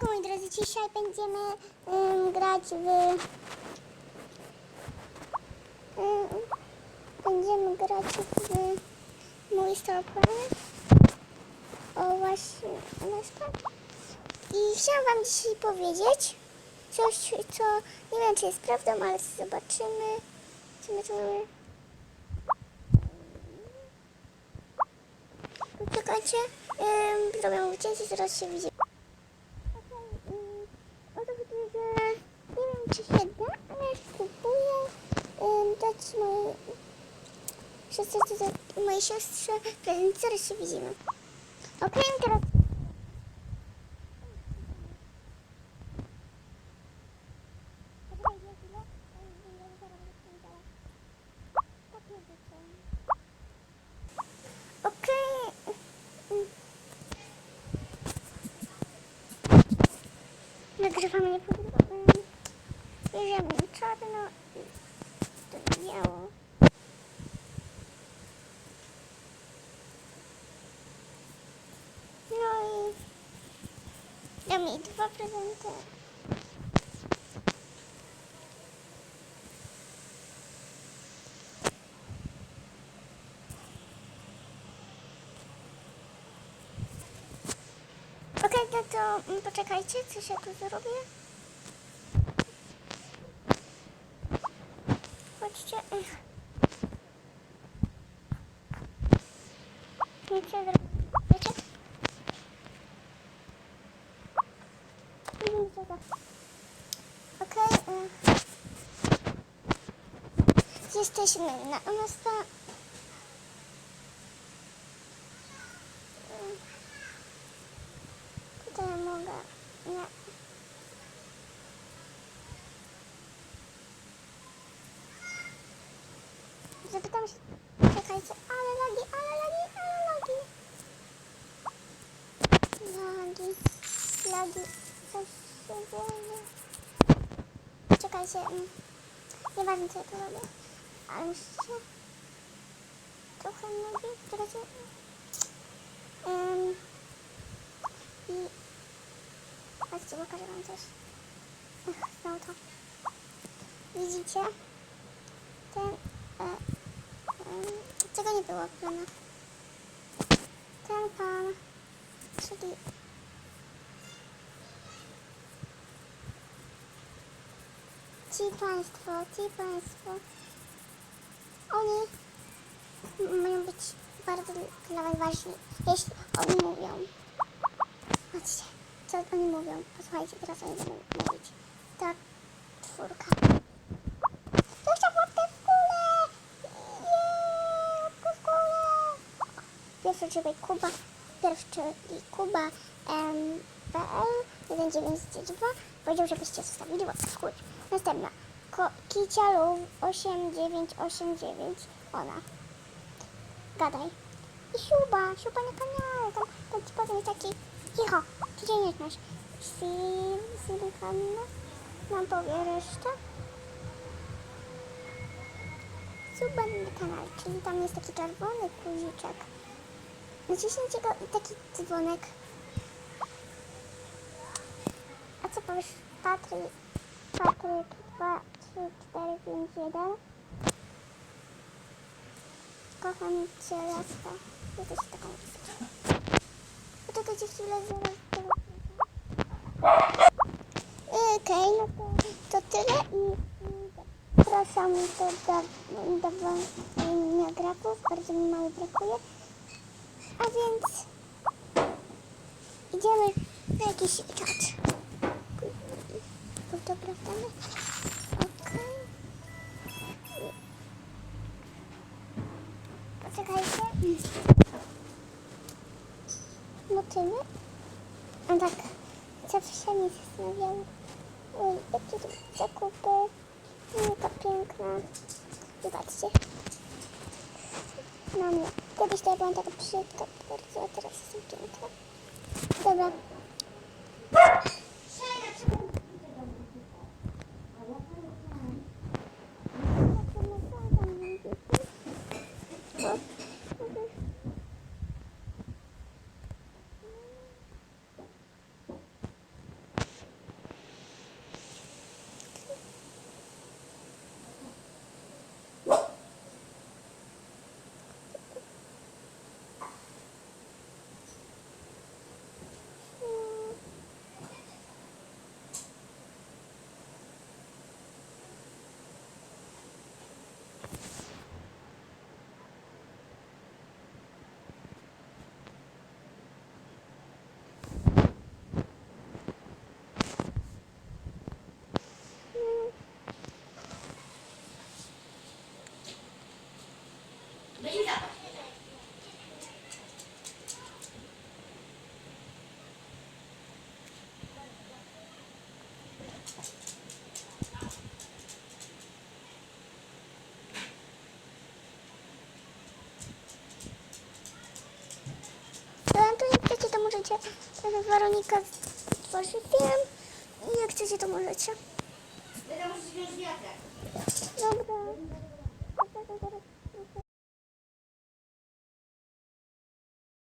Tak, moi drodzy, dzisiaj będziemy ym, grać w... Ym, będziemy grać w mój stoper. O właśnie, Aleska. I chciałam wam dzisiaj powiedzieć coś, co nie wiem, czy jest prawdą, ale zobaczymy. Co my tu mamy? Poczekajcie, ym, zrobię wycięcie, zaraz się widzimy. Okej, ym, o to chodzi, że nie wiem, czy się da, ale spróbuję ym, dać mojej siostrze, mojej siostrze prezent, zaraz się widzimy. Okej, teraz Okej. Nagrywamy nie podobamy. Bierzemy czarno i to biało. No i jej dwa prezenty. Okej, no to mm, poczekajcie, coś ja tu zrobię. Chodźcie. Ech. Nie chcę zrobić. Wiecie? Nie wiem, co to. Okej. e. Jesteśmy na. Mm. Tutaj mogę. Nie. Zapytam się. Czekajcie, ale lagi, ale lagi, ale lagi. Lagi, lagi. Coś się dzieje. Czekajcie. mm. Nieważne co ja tu robię. Ale musicie. Trochę lagi. Czekajcie. Um, i chodźcie, pokażę wam coś. Znowu to. Widzicie? Ten, e, em, czego nie było w planach? Ten pan, czyli ci państwo, ci państwo, oni mają być bardzo dla was ważni, jeśli oni mówią. Patrzcie, co oni mówią. Posłuchajcie, teraz oni będą mówić. Tak, czwórka. Zostaw łapkę w górę! Jeee, w górę! Pierwszy czyli Kuba, pierwszy czyli Kuba em, PL 1992 powiedział, żebyście zostawili łapkę w górę. Następna. Kicialów 8989 ona. Gadaj. I siuba, siuba na kanale, tam, tam ci powiem taki, cicho, ty cię nie znasz. Sil, Silkanna, nam powie resztę. Suba na kanale, czyli tam jest taki czerwony guziczek. Naciśnijcie go i taki dzwonek. A co powiesz, Patryk, Patryk 2, 3, 4, 5, 1. Kocham cię, laska. Jesteś taką Poczekajcie chwilę, zaraz to... Okej, no to, to tyle i, i zapraszam do, do, do wolnych grafów. Bardzo mi mało brakuje. A więc idziemy na jakiś Motywy. A tak, zawsze mnie zastanawiało. Oj, jakie tu zakupy. Jaka piękna. Zobaczcie. Mnie. Kiedyś to ja byłam taka brzydka bardzo, a teraz jestem piękna. Dobra. e, Weronika tworzy film i jak chcecie, to możecie. Dobra, dobra.